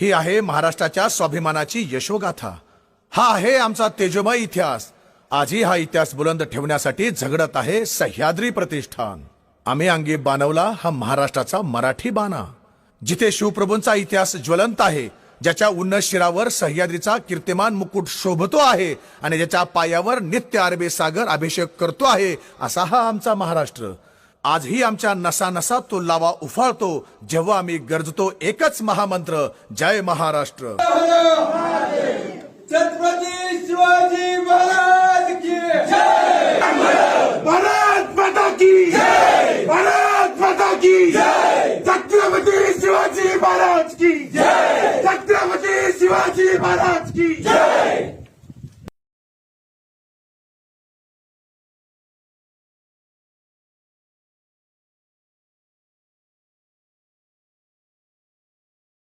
ही आहे महाराष्ट्राच्या स्वाभिमानाची यशोगाथा. हा आहे आमचा तेजोमय इतिहास. आजही हा इतिहास बुलंद ठेवण्यासाठी झगडत आहे सह्याद्री प्रतिष्ठान. आम्ही अंगी बाणवला हा महाराष्ट्राचा मराठी बाणा. जिथे शिवप्रभूंचा इतिहास ज्वलंत आहे ज्याच्या उन्नत शिरावर सह्याद्रीचा कीर्तिमान मुकुट शोभतो आहे आणि ज्याच्या पायावर नित्य अरबी सागर अभिषेक करतो आहे असा हा आमचा महाराष्ट्र. आजही आमच्या नसा नसा तो लावा उफाळतो जेव्हा आम्ही गरजतो एकच महामंत्र जय महाराष्ट्र. छत्रपती शिवाजी महाराज की जय! भारत माता की जय! भारत माता की जय! छत्रपती शिवाजी महाराज की जय! छत्रपती शिवाजी महाराज की जय!